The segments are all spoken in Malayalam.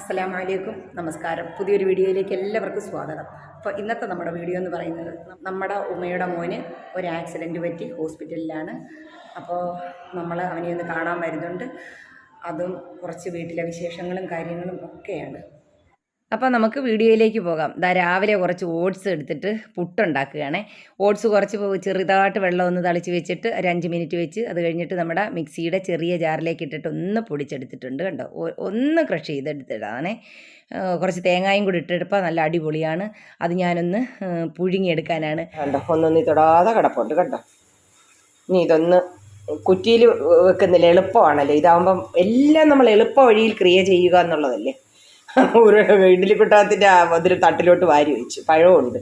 അസ്സലാമു അലൈക്കും നമസ്കാരം. പുതിയൊരു വീഡിയോയിലേക്ക് എല്ലാവർക്കും സ്വാഗതം. അപ്പോൾ ഇന്നത്തെ നമ്മുടെ വീഡിയോ എന്ന് പറയുന്നത് നമ്മുടെ ഉമ്മയുടെ മോന് ഒരു ആക്സിഡന്റ് പറ്റി ഹോസ്പിറ്റലിലാണ്. അപ്പോൾ നമ്മൾ അവനെ ഒന്ന് കാണാൻ വരുന്നുണ്ട്. അതും കുറച്ച് വീട്ടിലെ വിശേഷങ്ങളും കാര്യങ്ങളും ഒക്കെയാണ്. അപ്പോൾ നമുക്ക് വീഡിയോയിലേക്ക് പോകാം. ദാ രാവിലെ കുറച്ച് ഓട്സ് എടുത്തിട്ട് പുട്ടുണ്ടാക്കുകയാണേ. ഓട്സ് കുറച്ച് ചെറുതായിട്ട് വെള്ളം ഒന്ന് തളിച്ച് വെച്ചിട്ട് ഒരു അഞ്ച് മിനിറ്റ് വെച്ച് അത് കഴിഞ്ഞിട്ട് നമ്മുടെ മിക്സിയുടെ ചെറിയ ജാറിലേക്ക് ഇട്ടിട്ട് ഒന്ന് പൊടിച്ചെടുത്തിട്ടുണ്ട് കണ്ടോ? ഒന്ന് ക്രഷ് ചെയ്തെടുത്തിടാണേ. കുറച്ച് തേങ്ങായും കൂടി ഇട്ടെടുപ്പോൾ നല്ല അടിപൊളിയാണ്. അത് ഞാനൊന്ന് പുഴുങ്ങിയെടുക്കാനാണ്. കണ്ടോ? ഒന്നൊന്നും തൊടാതെ കിടപ്പുണ്ട് കണ്ടോ? ഇനി ഇതൊന്ന് കുറ്റിയിൽ വെക്കുന്നില്ല എളുപ്പമാണല്ലോ? ഇതാകുമ്പം എല്ലാം നമ്മൾ എളുപ്പ വഴിയിൽ ക്രിയ ചെയ്യുക എന്നുള്ളതല്ലേ? ഒരു ഇഡ്ഡലിക്കുട്ടത്തിന്റെ അതിൽ തട്ടിലോട്ട് വാരി വെച്ചു പഴമുണ്ട്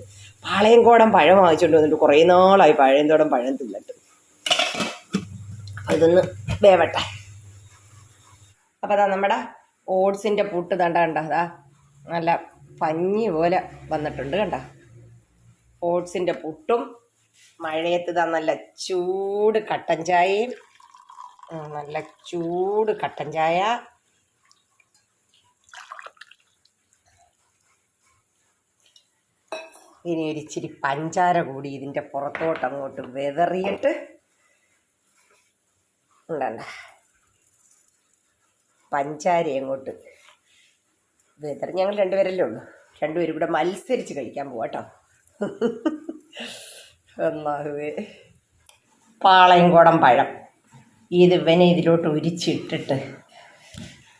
പാളയംകോടൻ പഴം വാങ്ങിച്ചുകൊണ്ട് വന്നിട്ട് കുറേ നാളായി പഴയന്തോടം പഴം തിന്നിട്ട്. അതൊന്ന് വേവട്ടെ. അപ്പോൾ അതാ നമ്മുടെ ഓട്സിന്റെ പുട്ട് തണ്ട കണ്ട അതാ നല്ല പഞ്ഞി പോലെ വന്നിട്ടുണ്ട് കണ്ട. ഓട്സിന്റെ പുട്ടും മഴയത്ത് ഇതാ നല്ല ചൂട് കട്ടൻ ചായയും നല്ല ചൂട് കട്ടൻ ചായ ഇനി ഒരിച്ചിരി പഞ്ചാര കൂടി ഇതിന്റെ പുറത്തോട്ട് അങ്ങോട്ട് വെതറിയിട്ട് ഉണ്ടണ്ട പഞ്ചാര അങ്ങോട്ട് വെതറി. ഞങ്ങൾ രണ്ടുപേരല്ലേ ഉള്ളൂ. രണ്ടുപേരും ഇവിടെ മത്സരിച്ച് കഴിക്കാൻ പോവാട്ടോ അല്ലാഹുവേ പാളയംകോടൻ പഴം. ഇത് ഇവനെ ഇതിലോട്ട് ഉരിച്ചിട്ടിട്ട്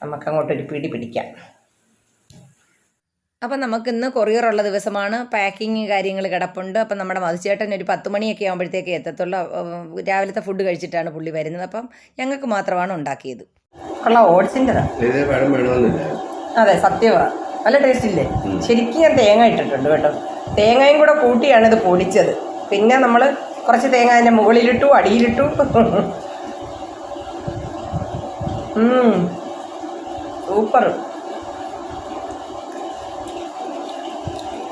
നമുക്കങ്ങോട്ടൊരു പിടി പിടിക്കാം. അപ്പം നമുക്കിന്ന് കൊറിയറുള്ള ദിവസമാണ്. പാക്കിങ് കാര്യങ്ങൾ കിടപ്പുണ്ട്. അപ്പം നമ്മുടെ മധുചേട്ടൻ ഒരു പത്ത് മണിയൊക്കെ ആകുമ്പോഴത്തേക്ക് എത്തത്തുള്ളൂ. രാവിലത്തെ ഫുഡ് കഴിച്ചിട്ടാണ് പുള്ളി വരുന്നത്. അപ്പം ഞങ്ങൾക്ക് മാത്രമാണ് ഉണ്ടാക്കിയത്. ഉള്ള അതെ സത്യമാണ് നല്ല ടേസ്റ്റ് ഇല്ലേ? ശരിക്കും ഞാൻ തേങ്ങ ഇട്ടിട്ടുണ്ട് കേട്ടോ. തേങ്ങയും കൂടെ കൂട്ടിയാണ് ഇത് പൊടിച്ചത്. പിന്നെ നമ്മൾ കുറച്ച് തേങ്ങ അതിന്റെ മുകളിലിട്ടു അടിയിലിട്ടു. സൂപ്പർ.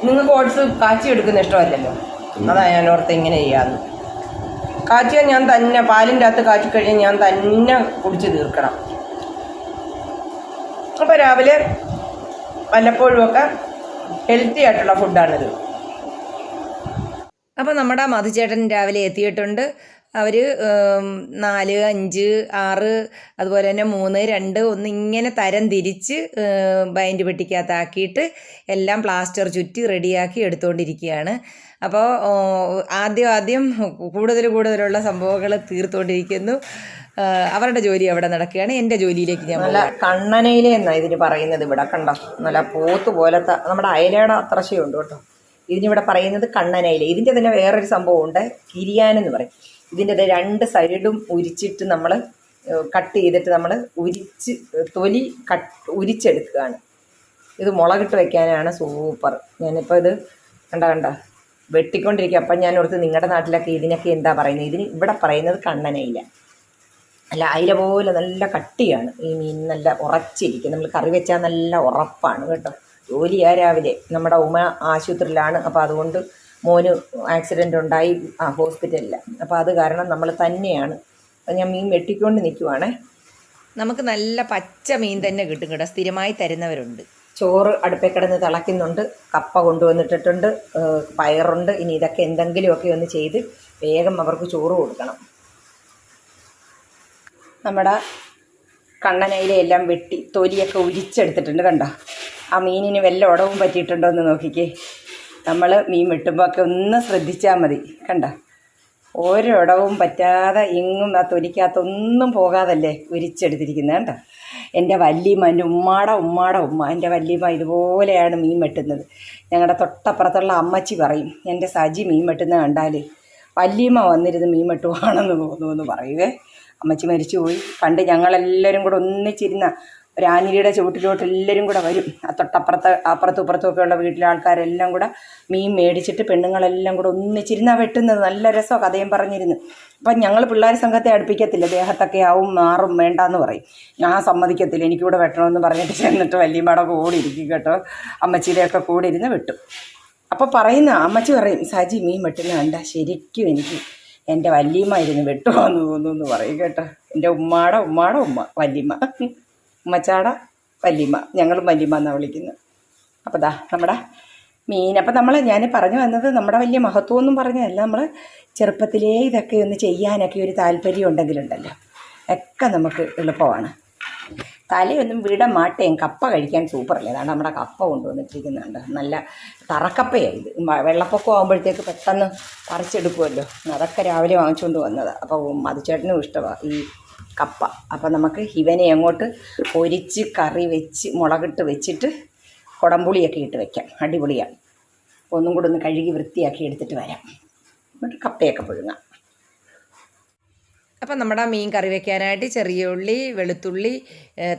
നിങ്ങൾക്ക് ഓട്സ് കാച്ചി എടുക്കുന്ന ഇഷ്ടമല്ലല്ലോ? അതാ ഞാൻ ഓർത്ത് ഇങ്ങനെ ചെയ്യാന്ന്. കാച്ചിയാൽ ഞാൻ തന്നെ പാലിന്റെ അകത്ത് കാച്ചി കഴിഞ്ഞാൽ ഞാൻ തന്നെ കുടിച്ച് തീർക്കണം. അപ്പോൾ രാവിലെ വല്ലപ്പോഴുമൊക്കെ ഹെൽത്തി ആയിട്ടുള്ള ഫുഡാണിത് അപ്പോൾ നമ്മുടെ മധുചേട്ടൻ രാവിലെ എത്തിയിട്ടുണ്ട്. അവർ നാല് അഞ്ച് ആറ് അതുപോലെ തന്നെ മൂന്ന് രണ്ട് ഒന്ന് ഇങ്ങനെ തരം തിരിച്ച് ബൈൻഡ് പെട്ടിക്കകത്താക്കിയിട്ട് എല്ലാം പ്ലാസ്റ്റർ ചുറ്റി റെഡിയാക്കി എടുത്തുകൊണ്ടിരിക്കുകയാണ് അപ്പോൾ ആദ്യം ആദ്യം കൂടുതൽ കൂടുതലുള്ള സംഭവങ്ങൾ തീർത്തുകൊണ്ടിരിക്കുന്നു അവരുടെ ജോലി അവിടെ നടക്കുകയാണ്. എന്റെ ജോലിയിലേക്ക് ഞാൻ നല്ല കണ്ണനയിലെ എന്നാണ് ഇതിന് പറയുന്നത് ഇവിടെ? കണ്ടോ? നല്ല പോത്ത് പോലത്തെ നമ്മുടെ അയലയുടെ അത്രശയുണ്ട് കേട്ടോ. ഇതിനിവിടെ പറയുന്നത് കണ്ണനയിലെ. ഇതിന്റെ തന്നെ വേറൊരു സംഭവമുണ്ട്. കിരിയാനെന്ന് പറയും. ഇതിന്റെ രണ്ട് സൈഡും ഉരിച്ചിട്ട് നമ്മൾ കട്ട് ചെയ്തിട്ട് നമ്മൾ ഉരിച്ച് തൊലി കട്ട് ഉരിച്ചെടുക്കുകയാണ്. ഇത് മുളകിട്ട് വെക്കാനാണ് സൂപ്പർ. ഞാനിപ്പോൾ ഇത് കണ്ട കണ്ട? വെട്ടിക്കൊണ്ടിരിക്കുക അപ്പം ഞാൻ ഓർത്ത് നിങ്ങളുടെ നാട്ടിലൊക്കെ ഇതിനൊക്കെ എന്താ പറയുന്നത്? ഇതിന് ഇവിടെ പറയുന്നത് കണ്ണനയില. അല്ല അയില പോലെ നല്ല കട്ടിയാണ്. ഈ മീൻ നല്ല ഉറച്ചിരിക്കും. നമ്മൾ കറി വെച്ചാൽ നല്ല ഉറപ്പാണ് കേട്ടോ. ജോലിയാ രാവിലെ? നമ്മുടെ ഉമ ആശുപത്രിയിലാണ്. അപ്പോൾ അതുകൊണ്ട് മോന് ആക്സിഡന്റ് ഉണ്ടായി ആ ഹോസ്പിറ്റലിൽ അപ്പോൾ അത് കാരണം നമ്മൾ തന്നെയാണ്. അപ്പോൾ ഞാൻ മീൻ വെട്ടിക്കൊണ്ട് നിൽക്കുവാണേ നമുക്ക് നല്ല പച്ച മീൻ തന്നെ കിട്ടും കേട്ടോ. സ്ഥിരമായി തരുന്നവരുണ്ട്. ചോറ് അടുപ്പേ കിടന്ന് തിളയ്ക്കുന്നുണ്ട്. കപ്പ കൊണ്ടുവന്നിട്ടിട്ടുണ്ട്. പയറുണ്ട്. ഇനി ഇതൊക്കെ എന്തെങ്കിലുമൊക്കെ ഒന്ന് ചെയ്ത് വേഗം അവർക്ക് ചോറ് കൊടുക്കണം. നമ്മുടെ കണ്ണനയിലെല്ലാം വെട്ടി തൊലിയൊക്കെ ഉരിച്ചെടുത്തിട്ടുണ്ട് കണ്ടോ? ആ മീനിന് വല്ല ഉടവും പറ്റിയിട്ടുണ്ടോ എന്ന് നോക്കിക്കേ. നമ്മൾ മീൻ വെട്ടുമ്പോൾ ഒക്കെ ഒന്ന് ശ്രദ്ധിച്ചാൽ മതി. കണ്ട? ഒരിടവും പറ്റാതെ എങ്ങും ആ തൊലിക്കകത്തൊന്നും പോകാതല്ലേ ഉരിച്ചെടുത്തിരിക്കുന്നത് കണ്ടോ? എന്റെ വല്യമ്മ എന്റെ ഉമ്മാടെ ഉമ്മാടെ ഉമ്മ എന്റെ വല്യമ്മ ഇതുപോലെയാണ് മീൻ വെട്ടുന്നത്. ഞങ്ങളുടെ തൊട്ടപ്പുറത്തുള്ള അമ്മച്ചി പറയും എന്റെ സജി മീൻ വെട്ടുന്നത് കണ്ടാൽ വല്യമ്മ വന്നിരുന്ന് മീൻ വെട്ടുവാണെന്ന് തോന്നുമെന്ന് പറയുവേ അമ്മച്ചി മരിച്ചുപോയി. പണ്ട് ഞങ്ങളെല്ലാവരും കൂടെ ഒന്നിച്ചിരുന്ന ഒരു ആനിലിയുടെ ചുവട്ടിലോട്ട് എല്ലാവരും കൂടെ വരും. ആ തൊട്ടപ്പുറത്ത് അപ്പുറത്തും ഇപ്പുറത്തും ഒക്കെ ഉള്ള വീട്ടിലെ ആൾക്കാരെല്ലാം കൂടെ മീൻ മേടിച്ചിട്ട് പെണ്ണുങ്ങളെല്ലാം കൂടെ ഒന്നിച്ചിരുന്ന വെട്ടുന്നത്. നല്ല രസമാണ് കഥയും പറഞ്ഞിരുന്നു. അപ്പം ഞങ്ങൾ പിള്ളേർ സംഘത്തെ അടുപ്പിക്കത്തില്ല. ദേഹത്തൊക്കെ ആവും മാറും വേണ്ടാന്ന് പറയും. ഞാൻ സമ്മതിക്കത്തില്ല. എനിക്കിവിടെ വെട്ടണമെന്ന് പറഞ്ഞിട്ട് ചെന്നിട്ട് വല്യമ്മയുടെ കൂടെ ഇരിക്കും കേട്ടോ. അമ്മച്ചിയുടെയൊക്കെ കൂടെ ഇരുന്ന് വെട്ടും. അപ്പോൾ പറയുന്ന അമ്മച്ചി പറയും സജി മീൻ വെട്ടുന്ന കണ്ട ശരിക്കും എനിക്ക് എന്റെ വല്യമ്മ ഇരുന്ന് വെട്ടുവാന്ന് തോന്നുന്നു എന്ന് പറയും കേട്ടോ. എന്റെ ഉമ്മാടെ ഉമ്മാടെ ഉമ്മ വല്യമ്മ. ഉമ്മച്ചാട വല്യമ്മ. ഞങ്ങളും വല്യമ്മ എന്നാണ് വിളിക്കുന്നത് അപ്പോൾ ദാ നമ്മുടെ മീൻ. അപ്പം നമ്മൾ ഞാൻ പറഞ്ഞു വന്നത് നമ്മുടെ വലിയ മഹത്വമൊന്നും പറഞ്ഞതല്ല നമ്മൾ ചെറുപ്പത്തിലേ ഇതൊക്കെ ഒന്ന് ചെയ്യാനൊക്കെ ഒരു താല്പര്യം ഉണ്ടെങ്കിലുണ്ടല്ലോ. ഒക്കെ നമുക്ക് എളുപ്പമാണ്. തലയൊന്നും വിട മാട്ടേം കപ്പ കഴിക്കാൻ സൂപ്പറല്ലേ? അതാണ് നമ്മുടെ കപ്പ കൊണ്ടുവന്നിട്ടിരിക്കുന്നുണ്ട്. നല്ല തറക്കപ്പയാണ് ഇത്. വെള്ളപ്പൊക്കം ആകുമ്പോഴത്തേക്ക് പെട്ടെന്ന് പറിച്ചെടുക്കുമല്ലോ അതൊക്കെ രാവിലെ വാങ്ങിച്ചുകൊണ്ട് വന്നത്. അപ്പോൾ മധുചേട്ടനും ഇഷ്ടമാണ് ഈ കപ്പ. അപ്പം നമുക്ക് ഇവനെ അങ്ങോട്ട് പൊരിച്ച് കറി വെച്ച് മുളകിട്ട് വെച്ചിട്ട് കുടംപുളിയൊക്കെ ഇട്ട് വെക്കാം. അടിപൊളിയാണ്. ഒന്നും കൂടെ ഒന്ന് കഴുകി വൃത്തിയാക്കി എടുത്തിട്ട് വരാം. എന്നിട്ട് കപ്പയൊക്കെ പുഴുങ്ങാം. അപ്പം നമ്മുടെ മീൻ കറി വെക്കാനായിട്ട് ചെറിയ ഉള്ളി വെളുത്തുള്ളി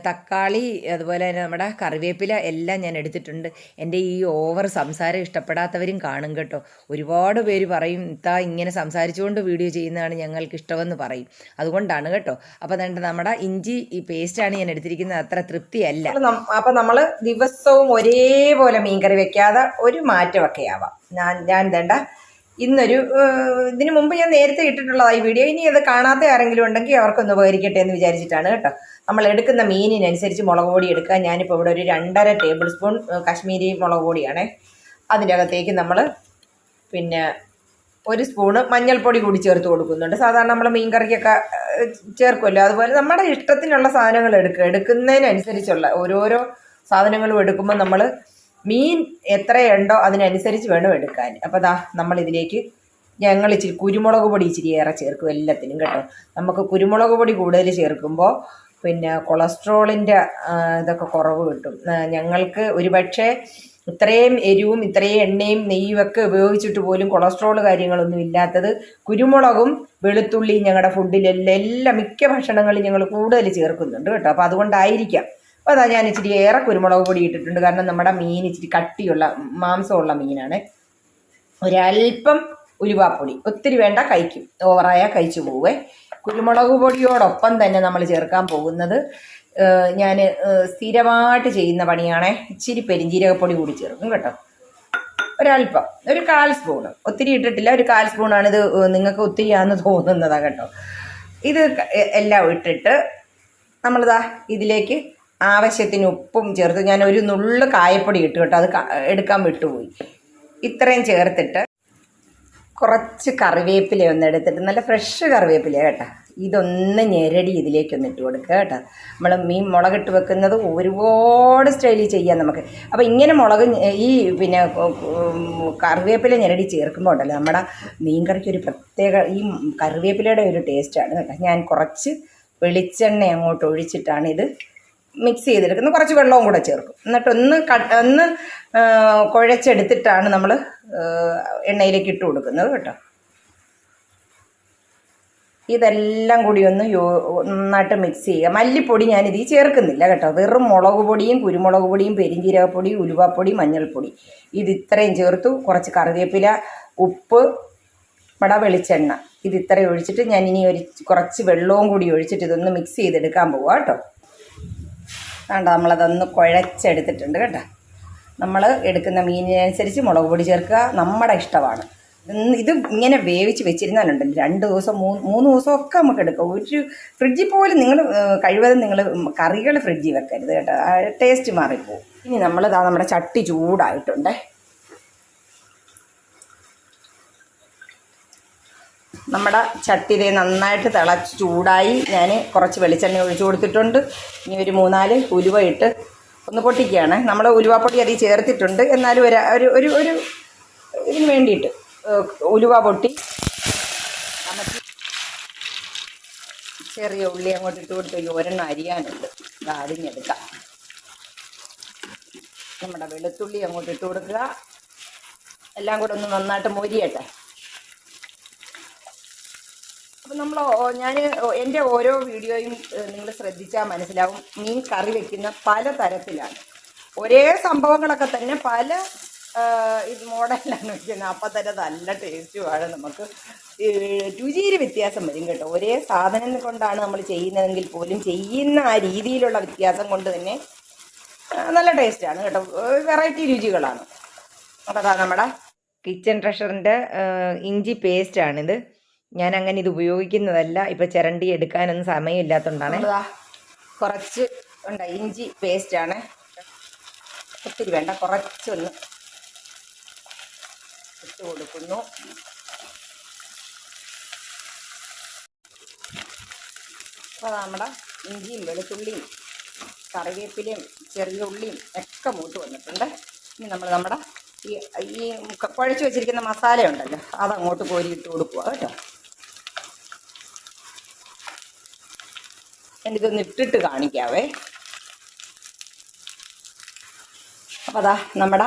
തക്കാളി അതുപോലെ തന്നെ നമ്മുടെ കറിവേപ്പില എല്ലാം ഞാൻ എടുത്തിട്ടുണ്ട്. എന്റെ ഈ ഓവർ സംസാരം ഇഷ്ടപ്പെടാത്തവരും കാണും കേട്ടോ. ഒരുപാട് പേര് പറയും ഇത്താ ഇങ്ങനെ സംസാരിച്ചുകൊണ്ട് വീഡിയോ ചെയ്യുന്നതാണ് ഞങ്ങൾക്ക് ഇഷ്ടമെന്ന് പറയും. അതുകൊണ്ടാണ് കേട്ടോ. അപ്പോൾ അതുകൊണ്ട് നമ്മുടെ ഇഞ്ചി ഈ പേസ്റ്റാണ് ഞാൻ എടുത്തിരിക്കുന്നത്. അത്ര തൃപ്തിയല്ല. അപ്പം നമ്മൾ ദിവസവും ഒരേപോലെ മീൻകറി വെക്കാതെ ഒരു മാറ്റമൊക്കെ ആവാം. ഞാൻ ഞാൻ വേണ്ട ഇന്നൊരു ഇതിനു മുമ്പ് ഞാൻ നേരത്തെ ഇട്ടിട്ടുള്ളതായി വീഡിയോ. ഇനി അത് കാണാത്ത ആരെങ്കിലും ഉണ്ടെങ്കിൽ അവർക്കൊന്ന് ഉപകരിക്കട്ടെ എന്ന് വിചാരിച്ചിട്ടാണ് കേട്ടോ. നമ്മൾ എടുക്കുന്ന മീനിനനുസരിച്ച് മുളക് പൊടി എടുക്കുക. ഞാനിപ്പോൾ ഇവിടെ ഒരു രണ്ടര ടേബിൾ സ്പൂൺ കാശ്മീരി മുളക് പൊടിയാണേ. അതിന്റെ അകത്തേക്ക് നമ്മൾ പിന്നെ ഒരു സ്പൂണ് മഞ്ഞൾപ്പൊടി കൂടി ചേർത്ത് കൊടുക്കുന്നുണ്ട്. സാധാരണ നമ്മൾ മീൻ കറിക്കൊക്കെ ഏഹ്, ചേർക്കുമല്ലോ അതുപോലെ നമ്മുടെ ഇഷ്ടത്തിനുള്ള സാധനങ്ങൾ എടുക്കുക എടുക്കുന്നതിനനുസരിച്ചുള്ള ഓരോരോ സാധനങ്ങളും എടുക്കുമ്പോൾ നമ്മൾ മീൻ എത്രയുണ്ടോ അതിനനുസരിച്ച് വേണം എടുക്കാൻ. അപ്പോൾ ദാ നമ്മളിതിലേക്ക് ഞങ്ങൾ ഇച്ചിരി കുരുമുളക് പൊടി ഇച്ചിരി ഏറെ ചേർക്കും എല്ലാത്തിനും കേട്ടോ. നമുക്ക് കുരുമുളക് പൊടി കൂടുതൽ ചേർക്കുമ്പോൾ പിന്നെ കൊളസ്ട്രോളിന്റെ ഇതൊക്കെ കുറവ് കിട്ടും. ഞങ്ങൾക്ക് ഒരുപക്ഷെ ഇത്രയും എരിവും ഇത്രയും എണ്ണയും നെയ്യും ഒക്കെ ഉപയോഗിച്ചിട്ട് പോലും കൊളസ്ട്രോൾ കാര്യങ്ങളൊന്നും ഇല്ലാത്തത് കുരുമുളകും വെളുത്തുള്ളിയും ഞങ്ങളുടെ ഫുഡിലെല്ലാം എല്ലാ മിക്ക ഭക്ഷണങ്ങളും ഞങ്ങൾ കൂടുതൽ ചേർക്കുന്നുണ്ട് കേട്ടോ. അപ്പോൾ അതുകൊണ്ടായിരിക്കാം. അപ്പോൾ അതാ ഞാൻ ഇച്ചിരി ഏറെ കുരുമുളക് പൊടി ഇട്ടിട്ടുണ്ട്. കാരണം നമ്മുടെ മീൻ ഇച്ചിരി കട്ടിയുള്ള മാംസമുള്ള മീനാണ്. ഒരല്പം ഉലുവാപ്പൊടി. ഒത്തിരി വേണ്ട കഴിക്കും. ഓവറായാൽ കഴിച്ചു പോവേ. കുരുമുളക് പൊടിയോടൊപ്പം തന്നെ നമ്മൾ ചേർക്കാൻ പോകുന്നത് ഞാൻ സ്ഥിരമായിട്ട് ചെയ്യുന്ന പണിയാണേ. ഇച്ചിരി പെരിഞ്ജീരകപ്പൊടി കൂടി ചേർക്കും കേട്ടോ. ഒരല്പം ഒരു കാൽ സ്പൂണ് ഒത്തിരി ഇട്ടിട്ടില്ല ഒരു കാൽ സ്പൂണാണിത് നിങ്ങൾക്ക് ഒത്തിരിയാന്ന് തോന്നുന്നതാണ് കേട്ടോ. ഇത് എല്ലാം ഇട്ടിട്ട് നമ്മളിതാ ഇതിലേക്ക് ആവശ്യത്തിന് ഉപ്പും ചേർത്ത് ഞാൻ ഒരു നുള്ളു കായപ്പൊടി ഇട്ടു കേട്ടോ. അത് എടുക്കാൻ വിട്ടുപോയി. ഇത്രയും ചേർത്തിട്ട് കുറച്ച് കറിവേപ്പില ഒന്ന് എടുത്തിട്ട് നല്ല ഫ്രഷ് കറിവേപ്പില കേട്ടോ. ഇതൊന്ന് ഞെരടി ഇതിലേക്കൊന്ന് ഇട്ട് കൊടുക്കുക കേട്ടോ. നമ്മൾ മീൻ മുളകിട്ട് വെക്കുന്നത് ഒരുപാട് സ്റ്റൈലിൽ ചെയ്യാം നമുക്ക്. അപ്പോൾ ഇങ്ങനെ മുളക് ഈ പിന്നെ കറിവേപ്പില ഞെരടി ചേർക്കുമ്പോൾ ഉണ്ടല്ലോ നമ്മുടെ മീൻ കറിക്ക് ഒരു പ്രത്യേക ഈ കറിവേപ്പിലയുടെ ഒരു ടേസ്റ്റാണ് കേട്ടോ. ഞാൻ കുറച്ച് വെളിച്ചെണ്ണ അങ്ങോട്ട് ഒഴിച്ചിട്ടാണ് ഇത് മിക്സ് ചെയ്തെടുക്കുന്ന. കുറച്ച് വെള്ളവും കൂടെ ചേർക്കും. എന്നിട്ട് ഒന്ന് ഒന്ന് കുഴച്ചെടുത്തിട്ടാണ് നമ്മൾ എണ്ണയിലേക്ക് ഇട്ട് കൊടുക്കുന്നത് കേട്ടോ. ഇതെല്ലാം കൂടി ഒന്ന് യോ നന്നായിട്ട് മിക്സ് ചെയ്യുക. മല്ലിപ്പൊടി ഞാനിത് ചേർക്കുന്നില്ല കേട്ടോ. വെറും മുളക് പൊടിയും കുരുമുളക് പൊടിയും പെരിഞ്ചീരകപ്പൊടി ഉലുവാപ്പൊടി മഞ്ഞൾപ്പൊടി. ഇത് ഇത്രയും ചേർത്തു. കുറച്ച് കറിവേപ്പില ഉപ്പ് വട വെളിച്ചെണ്ണ. ഇത് ഇത്രയും ഒഴിച്ചിട്ട് ഞാൻ ഇനി ഒരു കുറച്ച് വെള്ളവും കൂടി ഒഴിച്ചിട്ട് ഇതൊന്ന് മിക്സ് ചെയ്തെടുക്കാൻ പോവാം കേട്ടോ. വേണ്ട നമ്മളതൊന്ന് കുഴച്ചെടുത്തിട്ടുണ്ട് കേട്ടോ. നമ്മൾ എടുക്കുന്ന മീനിനനുസരിച്ച് മുളക് പൊടി ചേർക്കുക നമ്മുടെ ഇഷ്ടമാണ്. ഇത് ഇങ്ങനെ വേവിച്ച് വെച്ചിരുന്നാലുണ്ടല്ലോ രണ്ട് ദിവസം മൂന്ന് മൂന്ന് ദിവസമൊക്കെ നമുക്ക് എടുക്കാം. ഒരു ഫ്രിഡ്ജിൽ പോലും നിങ്ങൾ കഴിവതും നിങ്ങൾ കറികൾ ഫ്രിഡ്ജിൽ വെക്കരുത് കേട്ടോ. ടേസ്റ്റ് മാറിപ്പോവും. ഇനി നമ്മളിതാ നമ്മുടെ ചട്ടി ചൂടായിട്ടുണ്ടേ. നമ്മുടെ ചട്ടി നന്നായിട്ട് തിളച്ച് ചൂടായി ഞാൻ കുറച്ച് വെളിച്ചെണ്ണ ഒഴിച്ചു കൊടുത്തിട്ടുണ്ട്. ഇനി ഒരു മൂന്നാൽ ഉലുവ ഇട്ട് ഒന്ന് പൊട്ടിക്കുകയാണ്. നമ്മൾ ഉലുവപ്പൊടി അതിൽ ചേർത്തിട്ടുണ്ട്. എന്നാലും ഒരു ഒരു ഒരു ഒരു ഇതിന് വേണ്ടിയിട്ട് ഉലുവ പൊട്ടി. നമുക്ക് ചെറിയ ഉള്ളി അങ്ങോട്ട് ഇട്ട് കൊടുത്ത് ഒരു ഒരെണ്ണം അരിയാനുണ്ട്. അരിഞ്ഞെടുക്കാം നമ്മുടെ വെളുത്തുള്ളി അങ്ങോട്ട് ഇട്ട് കൊടുക്കുക. എല്ലാം കൂടെ ഒന്ന് നന്നായിട്ട് മൊരിയട്ടെ. അപ്പം നമ്മൾ ഞാൻ എന്റെ ഓരോ വീഡിയോയും നിങ്ങൾ ശ്രദ്ധിച്ചാൽ മനസ്സിലാവും. മീൻ കറി വെക്കുന്ന പല തരത്തിലാണ് ഒരേ സംഭവങ്ങളൊക്കെ തന്നെ പല ഇത് മോഡലിലാണ് വെക്കുന്നത്. അപ്പം തന്നെ നല്ല ടേസ്റ്റുമാണ് നമുക്ക്. രുചിയിൽ വ്യത്യാസം വരും കേട്ടോ. ഒരേ സാധനം കൊണ്ടാണ് നമ്മൾ ചെയ്യുന്നതെങ്കിൽ പോലും ചെയ്യുന്ന ആ രീതിയിലുള്ള വ്യത്യാസം കൊണ്ട് തന്നെ നല്ല ടേസ്റ്റാണ് കേട്ടോ. വെറൈറ്റി രുചികളാണ്. അപ്പോൾ അതാ നമ്മുടെ കിച്ചൺ ട്രഷറിന്റെ ഇഞ്ചി പേസ്റ്റാണിത് ഞാൻ അങ്ങനെ ഇത് ഉപയോഗിക്കുന്നതല്ല. ഇപ്പൊ ചിരണ്ടി എടുക്കാനൊന്നും സമയമില്ലാത്തതുകൊണ്ടാണ് കുറച്ച് ഉണ്ട്. ഇഞ്ചി പേസ്റ്റ് ആണ്. ഒത്തിരി വേണ്ട. കുറച്ചൊന്ന് ഇട്ട് കൊടുക്കുന്നു. അപ്പോൾ നമ്മുടെ ഇഞ്ചിയും വെളുത്തുള്ളിയും കറിവേപ്പിലയും ചെറിയ ഉള്ളിയും ഒക്കെ മൂത്ത് വന്നിട്ടുണ്ട്. ഇനി നമ്മൾ നമ്മുടെ ഈ ഈ കുഴച്ച് വെച്ചിരിക്കുന്ന മസാല ഉണ്ടല്ലോ അതങ്ങോട്ട് കോരിയിട്ട് കൊടുക്കുക കേട്ടോ. ഞാനിതൊന്ന് ഇട്ടിട്ട് കാണിക്കാവേ. അപ്പോൾ അതാ നമ്മുടെ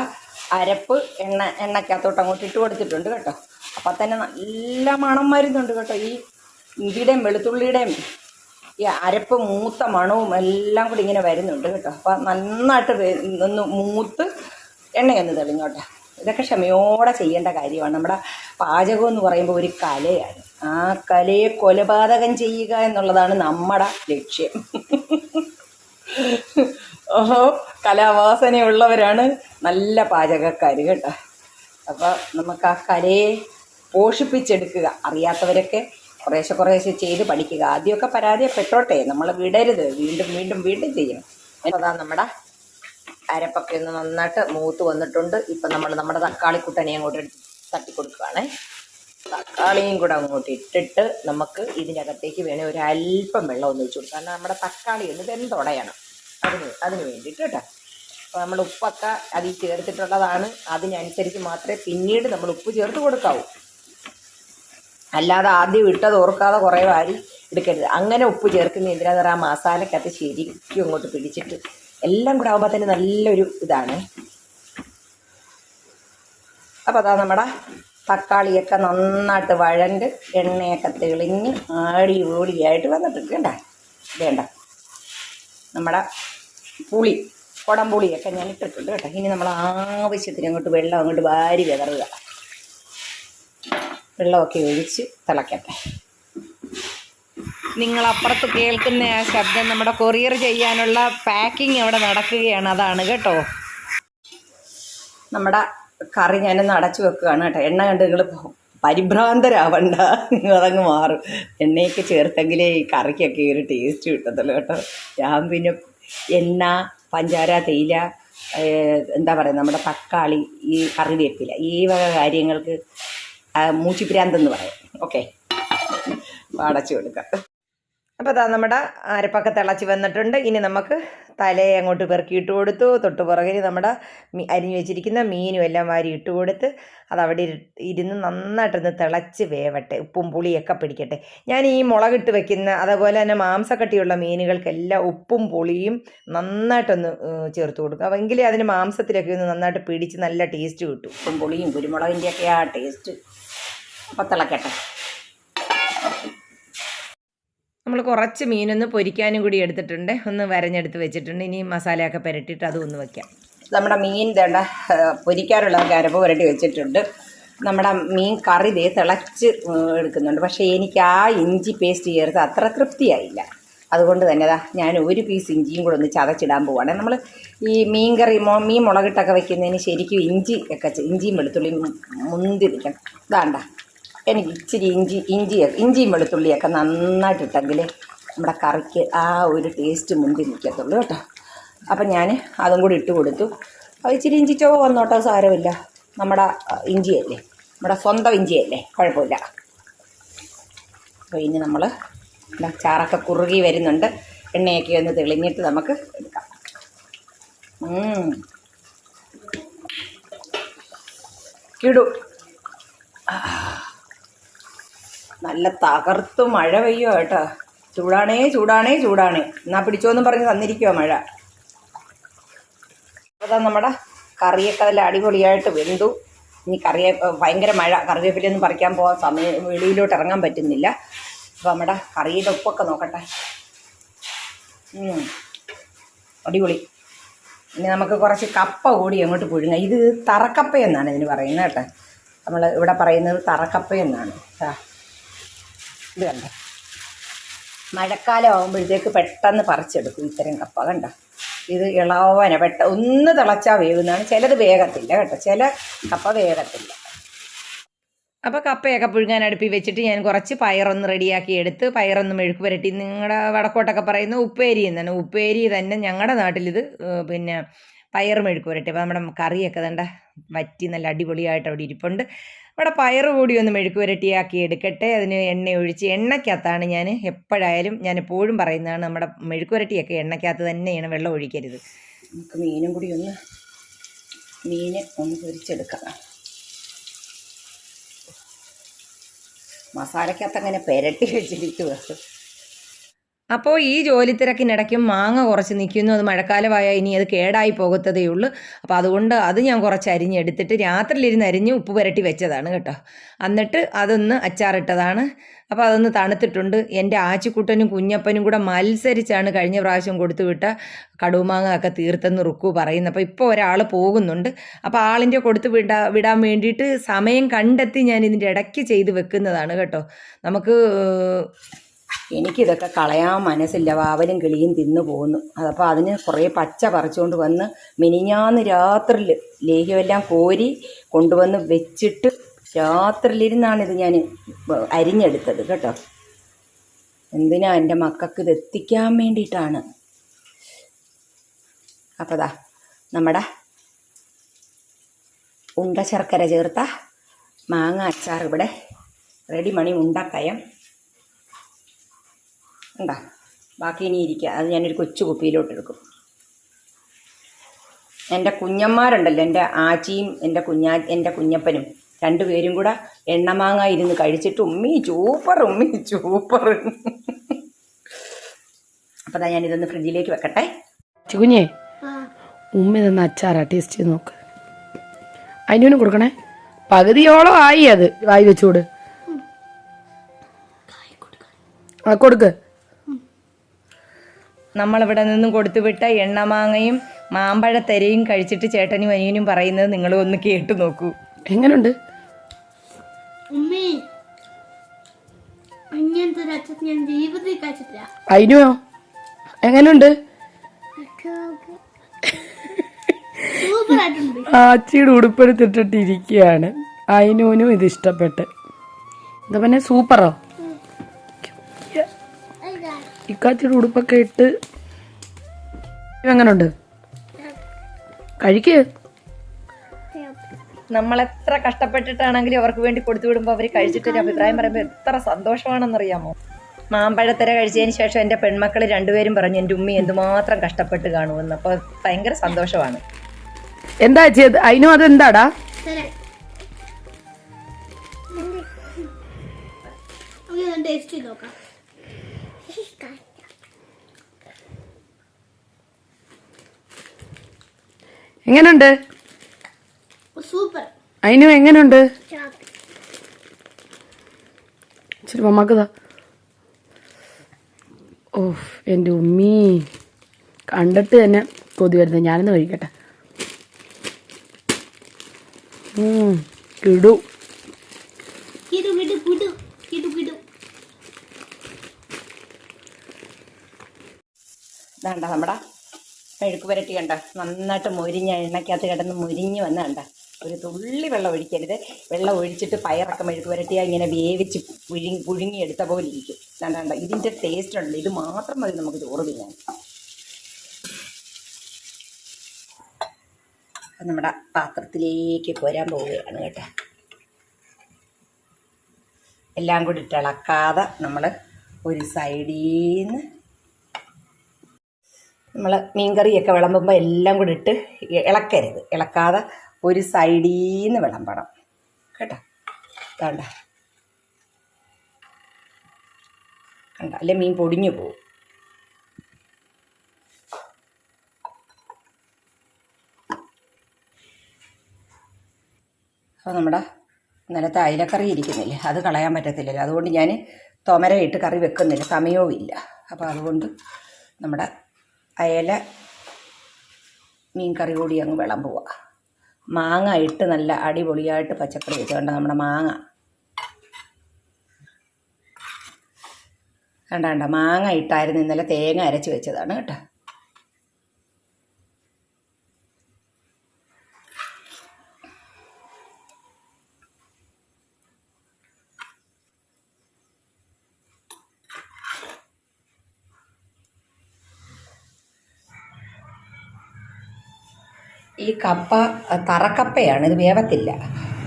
അരപ്പ് എണ്ണ എണ്ണയ്ക്കകത്തോട്ട് അങ്ങോട്ട് ഇട്ട് കൊടുത്തിട്ടുണ്ട് കേട്ടോ. അപ്പം തന്നെ നല്ല മണം വരുന്നുണ്ട് കേട്ടോ. ഈ ഇഞ്ചിയുടെയും വെളുത്തുള്ളിയുടെയും ഈ അരപ്പ് മൂത്ത മണവും എല്ലാം കൂടി ഇങ്ങനെ വരുന്നുണ്ട് കേട്ടോ. അപ്പം നന്നായിട്ട് ഒന്ന് മൂത്ത് എണ്ണയൊന്ന് തെളിഞ്ഞോട്ടെ. ഇതൊക്കെ ക്ഷമയോടെ ചെയ്യേണ്ട കാര്യമാണ്. നമ്മുടെ പാചകം എന്ന് പറയുമ്പോൾ ഒരു കലയാണ്. ആ കലയെ കൊലപാതകം ചെയ്യുക എന്നുള്ളതാണ് നമ്മുടെ ലക്ഷ്യം. ഓഹോ കലാവാസനയുള്ളവരാണ് നല്ല പാചകക്കാർ കേട്ടോ. അപ്പോൾ നമുക്ക് ആ കലയെ പോഷിപ്പിച്ചെടുക്കുക. അറിയാത്തവരൊക്കെ കുറേശ്ശെ കുറേശ്ശെ ചെയ്ത് പഠിക്കുക. ആദ്യമൊക്കെ പരാജയപ്പെട്ടോട്ടെ നമ്മൾ വിടരുത്. വീണ്ടും വീണ്ടും വീണ്ടും ചെയ്യണം. അതാ നമ്മുടെ അരപ്പൊക്കെ ഒന്ന് നന്നായിട്ട് മൂത്ത് വന്നിട്ടുണ്ട്. ഇപ്പം നമ്മൾ നമ്മുടെ തക്കാളിക്കുട്ടനെ അങ്ങോട്ട് തട്ടി കൊടുക്കുകയാണേ തക്കാളിയും കൂടെ അങ്ങോട്ട് ഇട്ടിട്ട് നമുക്ക് ഇതിനകത്തേക്ക് വേണേൽ ഒരു അല്പം വെള്ളം ഒന്ന് ഒഴിച്ചു കൊടുക്കാം. കാരണം നമ്മുടെ തക്കാളി ഒന്ന് വെന്തുടയണം. അതിന് അതിന് വേണ്ടിയിട്ട് കേട്ടോ. അപ്പോൾ നമ്മൾ ഉപ്പൊക്കെ അതിൽ ചേർത്തിട്ടുള്ളതാണ്. അതിനനുസരിച്ച് മാത്രമേ പിന്നീട് നമ്മൾ ഉപ്പ് ചേർത്ത് കൊടുക്കാവൂ. അല്ലാതെ ആദ്യം ഇട്ടത് ഓർക്കാതെ കുറേ വാരി എടുക്കരുത്. അങ്ങനെ ഉപ്പ് ചേർക്കുന്ന എന്തിനാ ആ മസാലക്കകത്ത് ശരിക്കും അങ്ങോട്ട് പിടിച്ചിട്ട് എല്ലാം കൂടെ ആകുമ്പോൾ തന്നെ നല്ലൊരു ഇതാണ്. അപ്പോൾ അതാ നമ്മുടെ തക്കാളിയൊക്കെ നന്നായിട്ട് വഴണ്ട് എണ്ണയൊക്കെ തെളിഞ്ഞ് ആടി ഓടിയായിട്ട് വന്നിട്ടുണ്ട് വേണ്ട വേണ്ട നമ്മുടെ പുളി കുടംപുളിയൊക്കെ ഞാൻ ഇട്ടിട്ടുണ്ട് കേട്ടോ. ഇനി നമ്മൾ ആവശ്യത്തിന് അങ്ങോട്ട് വെള്ളം അങ്ങോട്ട് വാരി വിതറുക. വെള്ളമൊക്കെ ഒഴിച്ച് തിളക്കട്ടെ. നിങ്ങൾ അപ്പുറത്ത് കേൾക്കുന്ന ആ ശബ്ദം നമ്മുടെ കൊറിയർ ചെയ്യാനുള്ള പാക്കിംഗ് അവിടെ നടക്കുകയാണ്. അതാണ് കേട്ടോ. നമ്മുടെ കറി ഞാനൊന്ന് അടച്ചു വെക്കുകയാണ് കേട്ടോ. എണ്ണ കണ്ട് നിങ്ങൾ പരിഭ്രാന്തരാവണ്ട. അതങ്ങ് മാറും. എണ്ണയൊക്കെ ചേർത്തെങ്കിലേ ഈ കറിക്കൊക്കെ ഒരു ടേസ്റ്റ് കിട്ടത്തുള്ളൂ കേട്ടോ. ഞാൻ പിന്നെ എണ്ണ പഞ്ചാര തേയില എന്താ പറയുക നമ്മുടെ തക്കാളി ഈ കറിവേപ്പില ഈ വക കാര്യങ്ങൾക്ക് മൂച്ചിപ്രാന്തെന്ന് പറയാം പറയും. ഓക്കെ. അടച്ചു കൊടുക്കാം. അപ്പോൾ അതാ നമ്മുടെ അരപ്പൊക്കെ തിളച്ച് വന്നിട്ടുണ്ട്. ഇനി നമുക്ക് തലയെ അങ്ങോട്ട് പെറുക്കിയിട്ട് കൊടുത്തു. തൊട്ട് പുറകിൽ നമ്മുടെ മീ അരിഞ്ഞു വെച്ചിരിക്കുന്ന മീനും എല്ലാം വാരി ഇട്ട് കൊടുത്ത് അതവിടെ ഇരു- ഇരുന്ന് നന്നായിട്ടൊന്ന് തിളച്ച് വേവട്ടെ. ഉപ്പും പുളിയൊക്കെ പിടിക്കട്ടെ. ഞാൻ ഈ മുളകിട്ട് വെക്കുന്ന അതേപോലെ തന്നെ മാംസക്കട്ടിയുള്ള മീനുകൾക്കെല്ലാം ഉപ്പും പുളിയും നന്നായിട്ടൊന്ന് ചേർത്ത് കൊടുക്കും അപ്പോൾ എങ്കിലേ അതിന് മാംസത്തിലൊക്കെ ഒന്ന് നന്നായിട്ട് പിടിച്ച് നല്ല ടേസ്റ്റ് കിട്ടും. ഉപ്പും പുളിയും കുരുമുളകിന്റെയൊക്കെ ആ ടേസ്റ്റ്. അപ്പം തിളക്കട്ടെ. നമ്മൾ കുറച്ച് മീനൊന്ന് പൊരിക്കാനും കൂടി എടുത്തിട്ടുണ്ട്. ഒന്ന് വരഞ്ഞെടുത്ത് വെച്ചിട്ടുണ്ട്. ഇനി മസാലയൊക്കെ പുരട്ടിയിട്ട് അതും ഒന്ന് വയ്ക്കാം നമ്മുടെ മീൻ തേണ്ട പൊരിക്കാനുള്ള കരപ്പ് പുരട്ടി വെച്ചിട്ടുണ്ട്. നമ്മുടെ മീൻ കറി ദേ തിളച്ച് എടുക്കുന്നുണ്ട്. പക്ഷേ എനിക്ക് ആ ഇഞ്ചി പേസ്റ്റ് ചേർത്ത് അത്ര തൃപ്തിയായില്ല. അതുകൊണ്ട് തന്നെ ദാ ഞാൻ ഒരു പീസ് ഇഞ്ചിയും കൂടെ ഒന്ന് ചതച്ചിടാൻ പോവാണ്. നമ്മൾ ഈ മീൻ കറി മീൻ മുളകിട്ടൊക്കെ വെക്കുന്നതിന് ശരിക്കും ഇഞ്ചി ഒക്കെ ഇഞ്ചിയും വെളുത്തുള്ളിയും മുന്തി നിൽക്കണം. ഇതാണ്ട എനിക്ക് ഇച്ചിരി ഇഞ്ചി ഇഞ്ചി ഇഞ്ചിയും വെളുത്തുള്ളിയൊക്കെ നന്നായിട്ടിട്ടെങ്കിൽ നമ്മുടെ കറിക്ക് ആ ഒരു ടേസ്റ്റ് മുന്തി നിൽക്കത്തുള്ളൂ കേട്ടോ. അപ്പം ഞാൻ അതും കൂടി ഇട്ട് കൊടുത്തു. അത് ഇച്ചിരി ഇഞ്ചി ചുവ വന്നോട്ടോ സാരമില്ല. നമ്മുടെ ഇഞ്ചിയല്ലേ? നമ്മുടെ സ്വന്തം ഇഞ്ചിയല്ലേ? കുഴപ്പമില്ല. അപ്പോൾ ഇനി നമ്മൾ ചാറൊക്കെ കുറുകി വരുന്നുണ്ട്. എണ്ണയൊക്കെ ഒന്ന് തെളിഞ്ഞിട്ട് നമുക്ക് എടുക്കാം. കിടു. ആ. നല്ല തകർത്ത് മഴ പെയ്യോ കേട്ടോ. ചൂടാണേ ചൂടാണേ ചൂടാണേ. എന്നാ പിടിച്ചോന്നും പറഞ്ഞ് തന്നിരിക്കുവോ മഴ. അതാ നമ്മുടെ കറിയൊക്കെ നല്ല അടിപൊളിയായിട്ട് വെന്തു. ഇനി കറിയെ ഭയങ്കര മഴ. കറിവേപ്പിലൊന്നും പറിക്കാൻ പോകാൻ സമയം വെളിയിലോട്ട് ഇറങ്ങാൻ പറ്റുന്നില്ല. അപ്പോൾ നമ്മുടെ കറിയുടെ ഉപ്പൊക്കെ നോക്കട്ടെ. അടിപൊളി. ഇനി നമുക്ക് കുറച്ച് കപ്പ കൂടി അങ്ങോട്ട് പുഴുങ്ങാം. ഇത് തറക്കപ്പ എന്നാണ് ഇതിന് പറയുന്നത് കേട്ടോ. നമ്മൾ ഇവിടെ പറയുന്നത് തറക്കപ്പ എന്നാണ്. ആ. ഇത് കണ്ട മഴക്കാലം ആകുമ്പോഴത്തേക്ക് പെട്ടെന്ന് പറിച്ചെടുക്കും ഇത്തരം കപ്പ കണ്ട? ഇത് ഇളവന പെട്ട ഒന്ന് തിളച്ചാൽ വേവുന്നതാണ്. ചിലത് വേഗത്തില്ല കേട്ടോ. ചില കപ്പ വേഗത്തില്ല അപ്പോൾ കപ്പയൊക്കെ പുഴുങ്ങാൻ അടുപ്പി വെച്ചിട്ട് ഞാൻ കുറച്ച് പയറൊന്ന് റെഡിയാക്കി എടുത്ത് പയറൊന്ന് മെഴുക്ക് പുരട്ടി. നിങ്ങളുടെ വടക്കോട്ടൊക്കെ പറയുന്ന ഉപ്പേരി എന്നാണ്. ഉപ്പേരി തന്നെ ഞങ്ങളുടെ നാട്ടിലിത് പിന്നെ പയർ മെഴുക്ക് പുരട്ടി. അപ്പോൾ നമ്മുടെ കറിയൊക്കെ വേണ്ട വറ്റി നല്ല അടിപൊളിയായിട്ട് അവിടെ ഇരിപ്പുണ്ട്. അവിടെ പയർ കൂടി ഒന്ന് മെഴുക്ക് പുരട്ടിയാക്കി എടുക്കട്ടെ. അതിന് എണ്ണ ഒഴിച്ച് എണ്ണയ്ക്കകത്താണ് ഞാൻ എപ്പോഴായാലും ഞാൻ എപ്പോഴും പറയുന്നതാണ് നമ്മുടെ മെഴുക്ക് പുരട്ടിയൊക്കെ എണ്ണയ്ക്കകത്ത് തന്നെയാണ് വെള്ളം ഒഴിക്കരുത്. നമുക്ക് മീനും കൂടി ഒന്ന് മീൻ ഒന്ന് പൊരിച്ചെടുക്കാം. മസാലക്കകത്ത് അങ്ങനെ പെരട്ടി വെച്ചിരിക്കുക അപ്പോൾ ഈ ജോലി തിരക്കിനിടയ്ക്കും മാങ്ങ കുറച്ച് നിൽക്കുന്നു. അത് മഴക്കാലമായ ഇനി അത് കേടായി പോകത്തതേ ഉള്ളൂ. അപ്പോൾ അതുകൊണ്ട് അത് ഞാൻ കുറച്ച് അരിഞ്ഞെടുത്തിട്ട് രാത്രിയിലിരുന്ന് അരിഞ്ഞ് ഉപ്പ് പുരട്ടി വെച്ചതാണ് കേട്ടോ. എന്നിട്ട് അതൊന്ന് അച്ചാറിട്ടതാണ്. അപ്പോൾ അതൊന്ന് തണുത്തിട്ടുണ്ട്. എന്റെ ആച്ചിക്കുട്ടനും കുഞ്ഞപ്പനും കൂടെ മത്സരിച്ചാണ് കഴിഞ്ഞ പ്രാവശ്യം കൊടുത്തു വിട്ട കടുമാങ്ങ ഒക്കെ തീർത്തെന്ന് റുക്കു പറയുന്നത് അപ്പോൾ ഇപ്പോൾ ഒരാൾ പോകുന്നുണ്ട്. അപ്പോൾ ആളിന്റെ കൊടുത്ത് വിടാ വിടാൻ വേണ്ടിയിട്ട് സമയം കണ്ടെത്തി ഞാൻ ഇതിന്റെ ഇടയ്ക്ക് ചെയ്ത് വെക്കുന്നതാണ് കേട്ടോ. നമുക്ക് എനിക്കിതൊക്കെ കളയാൻ മനസ്സില്ല. വാവലും കിളിയും തിന്നു പോകുന്നു അതപ്പോൾ അതിന് കുറേ പച്ച പറിച്ചുകൊണ്ട് വന്ന് മിനിഞ്ഞാന്ന് രാത്രിയിൽ ലേഹ്യമെല്ലാം കോരി കൊണ്ടുവന്ന് വെച്ചിട്ട് രാത്രിയിലിരുന്നാണ് ഇത് ഞാൻ അരിഞ്ഞെടുത്തത് കേട്ടോ. എന്തിനാ എന്റെ മക്കൾക്ക് ഇത് എത്തിക്കാൻ വേണ്ടിയിട്ടാണ്? അപ്പോൾ ദാ നമ്മുടെ ഉണ്ട ശർക്കര ചേർത്ത മാങ്ങ അച്ചാർ ഇവിടെ റെഡി മണി ഉണ്ടക്കയം ഉണ്ടാ. ബാക്കി ഇനി ഇരിക്കുക അത് ഞാനൊരു കൊച്ചു കുപ്പിയിലോട്ട് എടുക്കും. എന്റെ കുഞ്ഞന്മാരുണ്ടല്ലോ എന്റെ ആച്ചിയും എന്റെ കുഞ്ഞാ എന്റെ കുഞ്ഞപ്പനും. രണ്ടുപേരും കൂടെ എണ്ണമാങ്ങ ഇരുന്ന് കഴിച്ചിട്ട് ഉമ്മി ചൂപ്പർ ഉമ്മി ചൂപ്പർ. അപ്പോൾ അതാ ഞാനിതൊന്ന് ഫ്രിഡ്ജിലേക്ക് വെക്കട്ടെ. കുഞ്ഞേ ഉമ്മ ഇതൊന്ന് അച്ചാറാ ടേസ്റ്റ് ചെയ്ത് നോക്ക്. അതിനു കൊടുക്കണേ? പകുതിയോളം ആയി അത്. വായി വെച്ചുകൂട് ആ കൊടുക്ക്. നമ്മളിവിടെ നിന്നും കൊടുത്തുവിട്ട എണ്ണമാങ്ങയും മാമ്പഴത്തരയും കഴിച്ചിട്ട് ചേട്ടനും അനിയനും പറയുന്നത് നിങ്ങൾ ഒന്ന് കേട്ടു നോക്കൂ. എങ്ങനുണ്ട്? അതിനോ ആയിട്ടുണ്ട് ആച്ചിയുടെ ഉടുപ്പെടുത്തിട്ടിട്ടിരിക്കുകയാണ്. അതിനോനും ഇത് ഇഷ്ടപ്പെട്ട്. എന്താ പിന്നെ സൂപ്പറോ? ഇക്കാച്ചിയുടെ ഉടുപ്പൊക്കെ ഇട്ട് എങ്ങനുണ്ട് കഴിക്ക്. നമ്മൾ എത്ര കഷ്ടപ്പെട്ടിട്ടാണെങ്കിലും അവർക്ക് വേണ്ടി കൊടുത്തു വിടുമ്പോൾ അവർ കഴിച്ചിട്ട് ഒരു അഭിപ്രായം പറയുമ്പോൾ എത്ര സന്തോഷമാണെന്നറിയാമോ? മാമ്പഴത്തര കഴിച്ചതിന് ശേഷം എന്റെ പെൺമക്കൾ രണ്ടുപേരും പറഞ്ഞു എന്റെ ഉമ്മി എന്തുമാത്രം കഷ്ടപ്പെട്ട് കാണുമെന്ന്. അപ്പോൾ ഭയങ്കര സന്തോഷമാണ്. എന്താ ചെയ്ത് അതിനും അതെന്താടാ? ശരി നമുക്ക് ടേസ്റ്റ് ചെയ്ത് നോക്കാം. എങ്ങനുണ്ട്? സൂപ്പർ. അതിനും എങ്ങനുണ്ട്? ഇച്ചിരി മമ്മക്കതാ ഓ എന്റെ ഉമ്മി. കണ്ടിട്ട് തന്നെ കൊതി വരുന്നത് ഞാനൊന്ന് കഴിക്കട്ടെ. കിടു. കിടു കിടു കിടു കിടു കിടു. ഇതാണ്ട നമ്മുടെ. മെഴുക്ക് പുരട്ടി കണ്ട? നന്നായിട്ട് മൊരിഞ്ഞ എണ്ണയ്ക്കകത്ത് കിടന്ന് മൊരിഞ്ഞ് വന്ന കണ്ട? ഒരു തുള്ളി വെള്ളം ഒഴിക്കരുത്. വെള്ളം ഒഴിച്ചിട്ട് പയറൊക്കെ മെഴുക്ക് പുരട്ടിയാൽ ഇങ്ങനെ വേവിച്ച് പുഴുങ്ങി പുഴുങ്ങിയെടുത്ത പോലെ ഇരിക്കും. കണ്ട കണ്ട? ഇതിന്റെ ടേസ്റ്റ് ഉണ്ടല്ലോ. ഇത് മാത്രം മതി നമുക്ക് ചോറ് തിന്നാൻ. നമ്മുടെ പാത്രത്തിലേക്ക് കോരാൻ പോവുകയാണ് കേട്ടോ. എല്ലാം കൂടി ഇട്ട് ഇളക്കാതെ നമ്മൾ ഒരു സൈഡിൽ നിന്ന് നമ്മൾ മീൻകറിയൊക്കെ വിളമ്പുമ്പോൾ എല്ലാം കൂടി ഇട്ട് ഇളക്കരുത്. ഇളക്കാതെ ഒരു സൈഡിൽ നിന്ന് വിളമ്പണം. കേട്ടോ? വേണ്ട കണ്ട? അല്ലെ മീൻ പൊടിഞ്ഞു പോവും. അപ്പോൾ നമ്മുടെ ഇന്നലത്തെ അയിലക്കറി ഇരിക്കുന്നില്ലേ? അത് കളയാൻ പറ്റത്തില്ലല്ലോ. അതുകൊണ്ട് ഞാൻ തുമരയിട്ട് കറി വെക്കുന്നില്ല. സമയവും ഇല്ല അപ്പോൾ അതുകൊണ്ട് നമ്മുടെ അയല മീൻ കറി കൂടി അങ്ങ് വിളമ്പുക. മാങ്ങ ഇട്ട് നല്ല അടിപൊളിയായിട്ട് പച്ചക്കറി വെച്ചുകൊണ്ട് നമ്മുടെ മാങ്ങ. കണ്ട കണ്ട മാങ്ങ ഇട്ടായിരുന്നു ഇന്നലെ തേങ്ങ അരച്ച് വെച്ചതാണ് കേട്ടോ. ഈ കപ്പ തറക്കപ്പയാണ് ഇത് വേവത്തില്ല.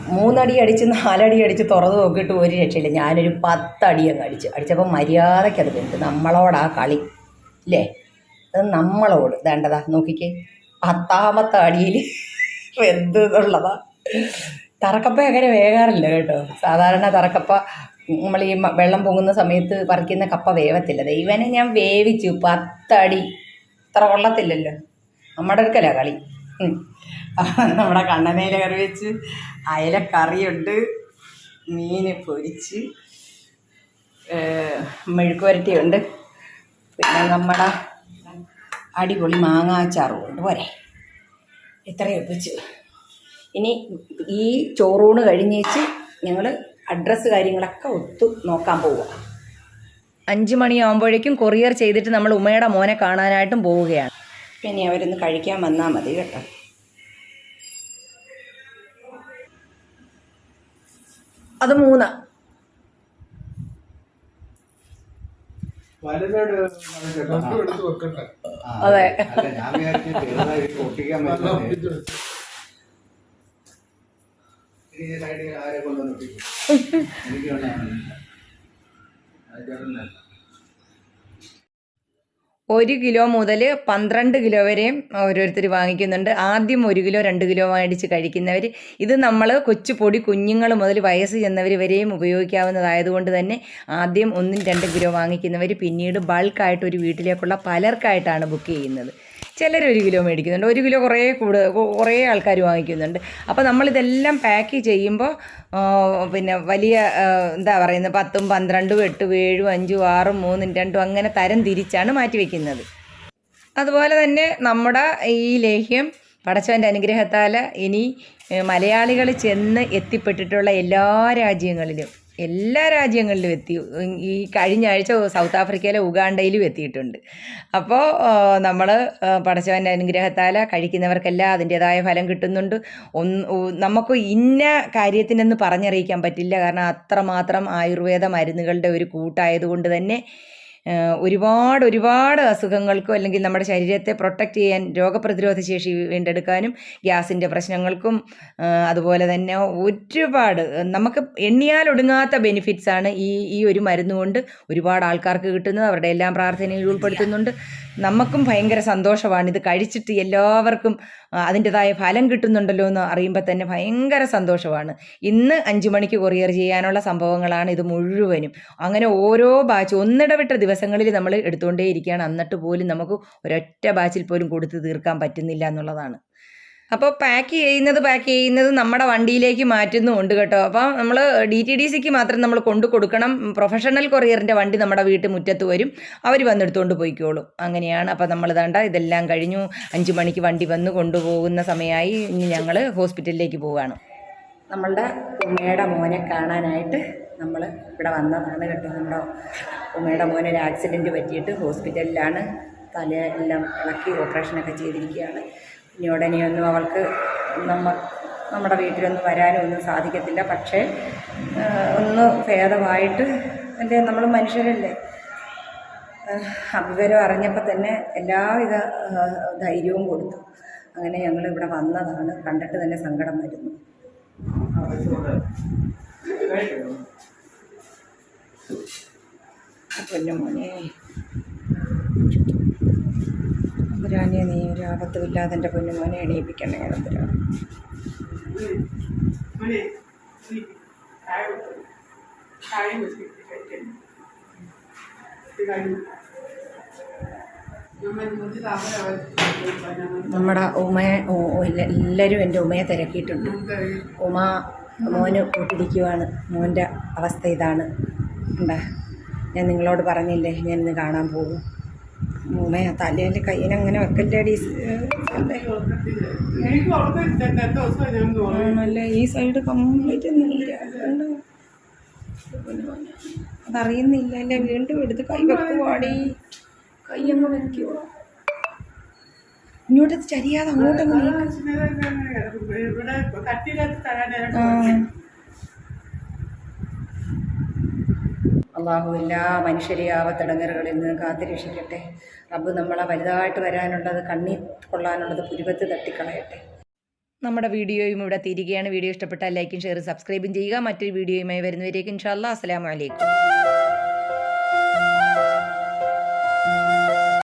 മൂന്നടി അടിച്ച് നാലടി അടിച്ച് തുറന്ന് നോക്കിയിട്ട് ഒരു രക്ഷയില്ല. ഞാനൊരു പത്തടി അങ്ങ് അടിച്ചു. അടിച്ചപ്പോൾ മര്യാദയ്ക്ക് അത് വെന്ത്. നമ്മളോടാ കളി. ഇല്ലേ? അത് നമ്മളോട്. വേണ്ടതാ നോക്കിക്കേ. പത്താമത്തെ അടിയിൽ വെന്ത് എന്നുള്ളതാ. തറക്കപ്പ അങ്ങനെ വേകാറില്ല കേട്ടോ. സാധാരണ തറക്കപ്പ നമ്മൾ ഈ വെള്ളം പൊങ്ങുന്ന സമയത്ത് പറിക്കുന്ന കപ്പ വേവത്തില്ല. ദൈവനെ ഞാൻ വേവിച്ചു. പത്തടി. ഇത്ര കൊള്ളത്തില്ലല്ലോ. നമ്മുടെ അടുക്കലാ കളി. നമ്മുടെ കണ്ണനയില കറി വെച്ച് അയല കറിയുണ്ട് മീൻ പൊരിച്ച് ഏഹ്, മെഴുക്ക് വരട്ടിയുണ്ട് പിന്നെ നമ്മുടെ അടിപൊളി മാങ്ങാച്ചാറും ഉണ്ട് പോരെ. ഇത്രയും ഒപ്പിച്ചു ഇനി ഈ ചോറൂണ് കഴിഞ്ഞേച്ച് ഞങ്ങൾ അഡ്രസ്സ് കാര്യങ്ങളൊക്കെ ഒത്തു നോക്കാൻ പോവുക അഞ്ച് മണിയാകുമ്പോഴേക്കും കൊറിയർ ചെയ്തിട്ട് നമ്മൾ ഉമ്മയുടെ മോനെ കാണാനായിട്ടും പോവുകയാണ്. പിന്നെ അവരൊന്ന് കഴിക്കാൻ വന്നാൽ മതി കേട്ടോ. അത് മൂന്ന്. അതെ. അല്ല ഞാൻ വിചാരിച്ചു ചെറുതായിട്ട് ഒട്ടിക്കാൻ പറ്റുന്നത് ഈ സൈഡിൽ ആരെ കൊണ്ടുവന്ന് ഒട്ടിക്കും എനിക്ക് വേണം അത് ചേട്ടനല്ല ഒരു കിലോ മുതൽ പന്ത്രണ്ട് കിലോ വരെയും ഓരോരുത്തർ വാങ്ങിക്കുന്നുണ്ട്. ആദ്യം ഒരു കിലോ രണ്ട് കിലോ മേടിച്ച് കഴിക്കുന്നവർ ഇത് നമ്മൾ കൊച്ചുപൊടി കുഞ്ഞുങ്ങൾ മുതൽ വയസ്സ് ചെന്നവർ വരെയും ഉപയോഗിക്കാവുന്നതായതുകൊണ്ട് തന്നെ ആദ്യം ഒന്നും രണ്ടും കിലോ വാങ്ങിക്കുന്നവർ പിന്നീട് ബൾക്കായിട്ട് ഒരു വീട്ടിലേക്കുള്ള പലർക്കായിട്ടാണ് ബുക്ക് ചെയ്യുന്നത്. ചിലർ ഒരു കിലോ മേടിക്കുന്നുണ്ട് ഒരു കിലോ കുറേ കൂടുതൽ കുറേ ആൾക്കാർ വാങ്ങിക്കുന്നുണ്ട്. അപ്പോൾ നമ്മളിതെല്ലാം പാക്ക് ചെയ്യുമ്പോൾ പിന്നെ വലിയ എന്താ പറയുന്നത് പത്തും പന്ത്രണ്ടും എട്ടും ഏഴും അഞ്ചും ആറും മൂന്നും രണ്ടും അങ്ങനെ തരം തിരിച്ചാണ് മാറ്റി വയ്ക്കുന്നത് അതുപോലെ തന്നെ നമ്മുടെ ഈ ലേഹ്യം പടച്ചവന്റെ അനുഗ്രഹത്താൽ ഇനി മലയാളികൾ ചെന്ന് എത്തിപ്പെട്ടിട്ടുള്ള എല്ലാ രാജ്യങ്ങളിലും എല്ലാ രാജ്യങ്ങളിലും എത്തി. ഈ കഴിഞ്ഞ ആഴ്ച സൗത്ത് ആഫ്രിക്കയിലെ ഉഗാണ്ടയിലും എത്തിയിട്ടുണ്ട്. അപ്പോൾ നമ്മൾ പടച്ചവന്റെ അനുഗ്രഹത്താൽ കഴിക്കുന്നവർക്കെല്ലാം അതിന്റേതായ ഫലം കിട്ടുന്നുണ്ട്. നമുക്ക് ഇന്ന കാര്യത്തിനെന്ന് പറഞ്ഞറിയിക്കാൻ പറ്റില്ല. കാരണം അത്രമാത്രം ആയുർവേദ മരുന്നുകളുടെ ഒരു കൂട്ടായതുകൊണ്ട് തന്നെ ഒരുപാട് ഒരുപാട് അസുഖങ്ങൾക്കും അല്ലെങ്കിൽ നമ്മുടെ ശരീരത്തെ പ്രൊട്ടക്റ്റ് ചെയ്യാൻ രോഗപ്രതിരോധ ശേഷി വീണ്ടെടുക്കാനും ഗ്യാസിന്റെ പ്രശ്നങ്ങൾക്കും അതുപോലെ തന്നെ ഒരുപാട് നമുക്ക് എണ്ണിയാൽ ഒടുങ്ങാത്ത ബെനിഫിറ്റ്സ് ആണ് ഈ ഈ ഒരു മരുന്നുകൊണ്ട് ഒരുപാട് ആൾക്കാർക്ക് കിട്ടുന്നത്. അവരുടെ എല്ലാം പ്രാർത്ഥനയിൽ ഉൾപ്പെടുത്തുന്നുണ്ട്. നമുക്കും ഭയങ്കര സന്തോഷമാണ്. ഇത് കഴിച്ചിട്ട് എല്ലാവർക്കും അതിന്റെതായ ഫലം കിട്ടുന്നുണ്ടല്ലോ എന്ന് അറിയുമ്പോൾ തന്നെ ഭയങ്കര സന്തോഷമാണ്. ഇന്ന് അഞ്ചു മണിക്ക് കൊറിയർ ചെയ്യാനുള്ള സംഭവങ്ങളാണ് ഇത് മുഴുവനും. അങ്ങനെ ഓരോ ബാച്ച് ഒന്നിടവിട്ട ദിവസങ്ങളിൽ നമ്മൾ എടുത്തുകൊണ്ടേയിരിക്കുകയാണ്. എന്നിട്ട് പോലും നമുക്ക് ഒരൊറ്റ ബാച്ചിൽ പോലും കൊടുത്ത് തീർക്കാൻ പറ്റുന്നില്ല എന്നുള്ളതാണ്. അപ്പോൾ പാക്ക് ചെയ്യുന്നത് പാക്ക് ചെയ്യുന്നത് നമ്മുടെ വണ്ടിയിലേക്ക് മാറ്റുന്നുമുണ്ട് കേട്ടോ. അപ്പോൾ നമ്മൾ ഡി ടി ഡി സിക്ക് മാത്രം നമ്മൾ കൊണ്ടു കൊടുക്കണം. പ്രൊഫഷണൽ കൊറിയറിന്റെ വണ്ടി നമ്മുടെ വീട്ട് മുറ്റത്ത് വരും. അവർ വന്നെടുത്തുകൊണ്ട് പോയിക്കോളും. അങ്ങനെയാണ്. അപ്പോൾ നമ്മൾ ദാണ്ട ഇതെല്ലാം കഴിഞ്ഞു. അഞ്ച് മണിക്ക് വണ്ടി വന്ന് കൊണ്ടുപോകുന്ന സമയമായി ഇനി ഞങ്ങൾ ഹോസ്പിറ്റലിലേക്ക് പോവുകയാണ് നമ്മളുടെ ഉമ്മയുടെ മോനെ കാണാനായിട്ട് നമ്മൾ ഇവിടെ വന്നതാണ് കേട്ടോ. നമ്മുടെ ഉമ്മയുടെ മോനെ ഒരു ആക്സിഡന്റ് പറ്റിയിട്ട് ഹോസ്പിറ്റലിലാണ് തല എല്ലാം ഇളക്കി ഓപ്പറേഷനൊക്കെ ചെയ്തിരിക്കുകയാണ്. ഇനി ഉടനെയൊന്നും അവൾക്ക് നമ്മ നമ്മുടെ വീട്ടിലൊന്നും വരാനും ഒന്നും സാധിക്കത്തില്ല. പക്ഷേ ഒന്ന് ഭേദമായിട്ട് എന്റെ നമ്മൾ മനുഷ്യരല്ലേ? വിവരം അറിഞ്ഞപ്പോൾ തന്നെ എല്ലാവിധ ധൈര്യവും കൊടുത്തു. അങ്ങനെ ഞങ്ങൾ ഇവിടെ വന്നതാണ്. കണ്ടിട്ട് തന്നെ സങ്കടം വരുന്നു. പൊന്നുമോനെ. അമ്പുരാനെ നീ ഒരു ആപത്തുമില്ലാതെ എന്റെ പൊന്നുമോനെ എണീപ്പിക്കണേ അമ്പുരാൻ നമ്മുടെ ഉമയെ എല്ലാവരും എന്റെ ഉമയെ തിരക്കിയിട്ടുണ്ട്. ഉമ മോന് കൂട്ടിരിക്കുവാണ്. മോന്റെ അവസ്ഥ ഇതാണ്. ഉണ്ടാ ഞാൻ നിങ്ങളോട് പറഞ്ഞില്ലേ ഞാനിന്ന് കാണാൻ പോകും. ഉമ്മയെ തലയിൽ കയ്യിനങ്ങനെ വെക്കല്ലേടി. ആണല്ലേ ഈ സൈഡ് കംപ്ലീറ്റ് നീരാണ് അതറിയുന്നില്ല അല്ലേ വീണ്ടും എടുത്ത് കൈ വെക്കുവാടി. കൈ അങ്ങ് വെക്കുവോ? ഇങ്ങോട്ട് ചരിയാതെ അങ്ങോട്ടങ്ങ് നീക്ക്. അള്ളാഹു എല്ലാ മനുഷ്യരെ ആവത്തടങ്ങറുകളിൽ നിന്ന് കാത്തിരക്ഷിക്കട്ടെ. റബ്ബ് നമ്മളെ വലുതായിട്ട് വരാനുള്ളത് കണ്ണി കൊള്ളാനുള്ളത് പുരുവത്ത് തട്ടിക്കളയട്ടെ. നമ്മുടെ വീഡിയോയും ഇവിടെ തിരികെയാണ്. വീഡിയോ ഇഷ്ടപ്പെട്ടാൽ ലൈക്കും ഷെയറും സബ്സ്ക്രൈബും ചെയ്യുക. മറ്റൊരു വീഡിയോയുമായി വരുന്നവരേക്കും ഇൻഷാല്ലാ അസ്സാം അലൈക്കും.